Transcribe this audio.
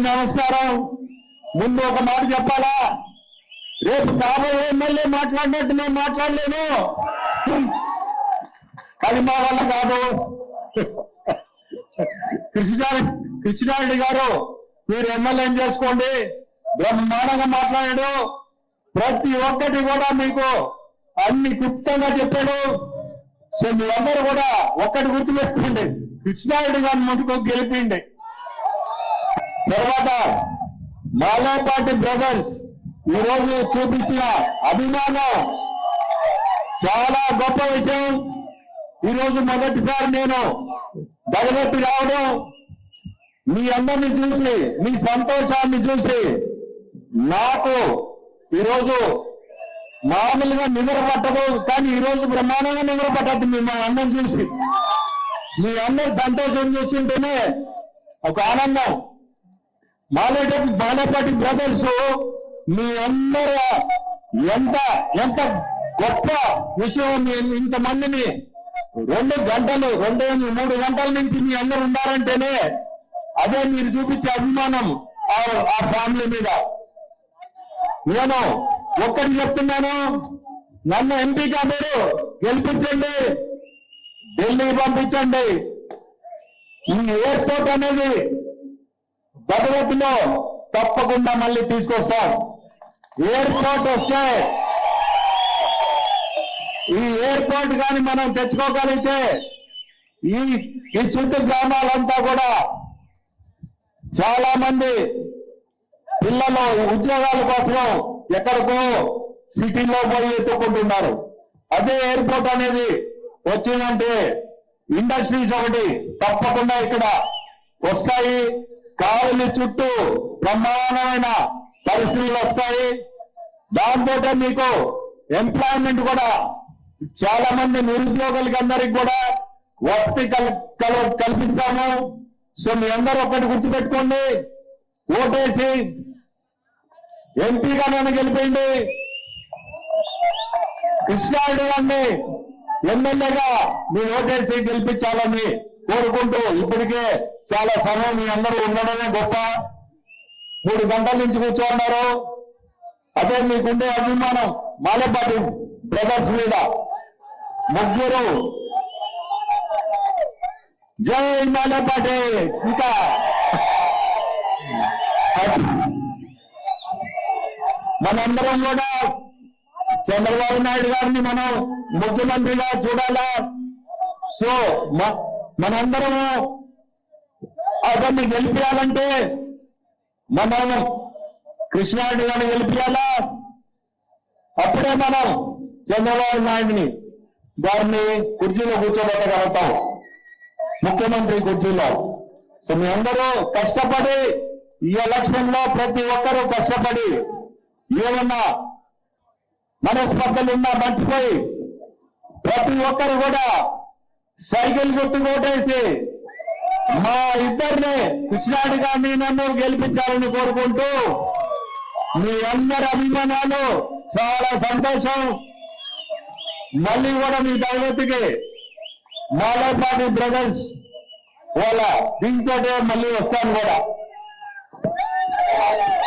నమస్కారం. ముందు ఒక మాట చెప్పాలా? రేపు కాబోయే ఎమ్మెల్యే మాట్లాడినట్టు నేను మాట్లాడలేను. అది మా వల్ల కాదు. కృష్ణారెడ్డి కృష్ణారెడ్డి గారు మీరు ఎమ్మెల్యే చేసుకోండి. బ్రహ్మాండంగా మాట్లాడాడు. ప్రతి ఒక్కటి కూడా మీకు అన్ని క్లుప్తంగా చెప్పాడు. సో మీ అందరూ కూడా ఒక్కటి గుర్తుపెట్టుకోండి. కృష్ణారెడ్డి గారిని ముందుకు గెలిపిండి తర్వాత మాలాపాటి బ్రదర్స్ ఈ రోజు చూపించిన అభిమానం చాలా గొప్ప విషయం. ఈ రోజు మొదటిసారి నేను దగదెత్తి రావడం. మీ అందరిని చూసి మీ సంతోషాన్ని చూసి నాకు ఈరోజు మామూలుగా నిద్ర పట్టదు కానీ ఈరోజు బ్రహ్మాండంగా నిద్ర పట్టద్దు మీ మా అందరం చూసి. మీ అందరి సంతోషం చూస్తుంటేనే ఒక ఆనందం. మాలేట మాలేపాటి బ్రదర్స్ మీ అందరూ ఎంత ఎంత గొప్ప విషయం ఇంతమందిని రెండు గంటలు రెండు మూడు గంటల నుంచి మీ అందరు ఉన్నారంటేనే అదే మీరు చూపించే అభిమానం ఆ- ఆ ఫ్యామిలీ మీద. నేను ఒక్కటి చెప్తున్నాను నన్ను ఎంపీగా మీరు గెలిపించండి ఢిల్లీ పంపించండి. ఈ ఎయిర్పోర్ట్ అనేది భగవతిలో తప్పకుండా మళ్ళీ తీసుకొస్తాం. ఎయిర్పోర్ట్ వస్తే ఈ ఎయిర్పోర్ట్ కానీ మనం తెచ్చుకోగలిగితే ఈ ఈ చుట్టూ గ్రామాలంతా కూడా చాలా మంది పిల్లలు ఉద్యోగాల కోసం ఎక్కడికో సిటీలో పోయి ఎత్తుకుంటున్నారు అదే ఎయిర్పోర్ట్ అనేది వచ్చిందంటే ఇండస్ట్రీస్ ఒకటి తప్పకుండా ఇక్కడ వస్తాయి. కావలి చుట్టూ బ్రహ్మాండమైన పరిస్థితులు వస్తాయి. దాంతో మీకు ఎంప్లాయ్మెంట్ కూడా చాలా మంది నిరుద్యోగులకి అందరికి కూడా వసతి కల్ కల్పిస్తాము. సో మీ అందరూ ఒకటి గుర్తుపెట్టుకోండి. ఓటేసి ఎంపీగా నన్ను గెలిపిండి కృష్ణారెడ్డి గారిని ఎమ్మెల్యేగా మీరు ఓటేసి గెలిపించాలని కోరుకుంటూ ఇప్పటికే చాలా సమయం మీ అందరూ ఉండడమే గొప్ప. మూడు గంటల నుంచి కూర్చోన్నారు. అదే మీకుండే అభిమానం మాలేపాటి బ్రదర్స్ మీద. ముగ్గురు. జై మాలేపాటి. ఇంకా. మనందరం కూడా చంద్రబాబు నాయుడు గారిని మనం ముఖ్యమంత్రిగా చూడాలా? సో మనందరము అవన్నీ గెలిపించాలంటే మనం కృష్ణారెడ్డి గారిని గెలిపించాలా అప్పుడే మనం చంద్రబాబు నాయుడిని గారిని కుర్చీలో కూర్చోబెట్టగలుగుతాం. ముఖ్యమంత్రి కుర్చీలో. సో మీ అందరూ కష్టపడి ఈ ఎలక్షన్లో ప్రతి ఒక్కరూ కష్టపడి ఏమన్నా మనస్పర్ధలు ఉన్నా మర్చిపోయి ప్రతి ఒక్కరు కూడా సైకిల్ గుర్తు ఓటేసి మా ఇద్దరిని కృష్ణాడి గారిని నన్ను గెలిపించాలని కోరుకుంటూ మీ అందరి అభిమానాలు చాలా సంతోషం. మళ్ళీ కూడా మీ తరగతికి మాలపాటి బ్రదర్స్ వాళ్ళ దీంతో మళ్ళీ వస్తాను కూడా.